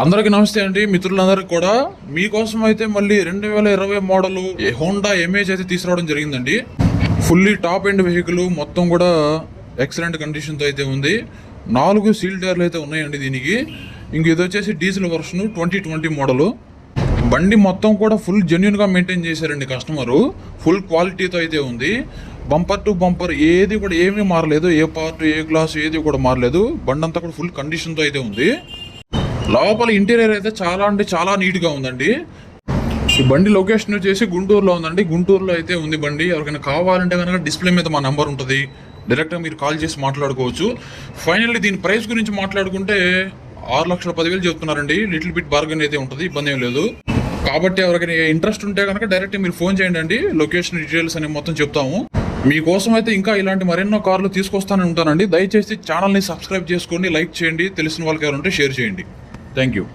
అందరికీ నమస్తే అండి. మిత్రులందరికీ కూడా మీకోసం అయితే మళ్ళీ రెండు వేల ఇరవై మోడల్ హోండా ఎమేజ్ అయితే తీసుకురావడం జరిగిందండి. ఫుల్లీ టాప్ ఎండ్ వెహికల్ మొత్తం కూడా ఎక్సలెంట్ కండిషన్తో అయితే ఉంది. నాలుగు సీల్ టైర్లు అయితే ఉన్నాయండి దీనికి. ఇంక ఇది వచ్చేసి diesel version twenty twenty model బండి మొత్తం కూడా ఫుల్ జెన్యున్గా మెయింటైన్ చేశారండి కస్టమరు ఫుల్ క్వాలిటీతో అయితే ఉంది. బంపర్ టు బంపర్ ఏది కూడా ఏమీ మారలేదు. ఏ పార్ట్ ఏ గ్లాస్ ఏది కూడా మారలేదు. బండి అంతా కూడా ఫుల్ కండిషన్తో అయితే ఉంది. లోపల ఇంటీరియర్ అయితే చాలా అంటే చాలా నీట్గా ఉందండి. ఈ బండి లొకేషన్ వచ్చేసి గుంటూరులో ఉందండి. గుంటూరులో అయితే ఉంది బండి. ఎవరికైనా కావాలంటే కనుక డిస్ప్లే మీద మా నెంబర్ ఉంటుంది. డైరెక్ట్గా మీరు కాల్ చేసి మాట్లాడుకోవచ్చు. ఫైనల్లీ దీని ప్రైస్ గురించి మాట్లాడుకుంటే ఆరు లక్షల పదివేలు చెప్తున్నారండి. లిటిల్ బిట్ బార్గెన్ అయితే ఉంటుంది. ఇబ్బంది ఏం లేదు. కాబట్టి ఎవరికైనా ఇంట్రెస్ట్ ఉంటే కనుక డైరెక్ట్ మీరు ఫోన్ చేయండి అండి. లొకేషన్ డీటెయిల్స్ అని మొత్తం చెప్తాము. మీకోసం అయితే ఇంకా ఇలాంటి మరెన్నో కార్లు తీసుకొస్తానని ఉంటానండి. దయచేసి ఛానల్ని సబ్స్క్రైబ్ చేసుకోండి. లైక్ చేయండి. తెలిసిన వాళ్ళకి ఎవరు ఉంటే షేర్ చేయండి. Thank you.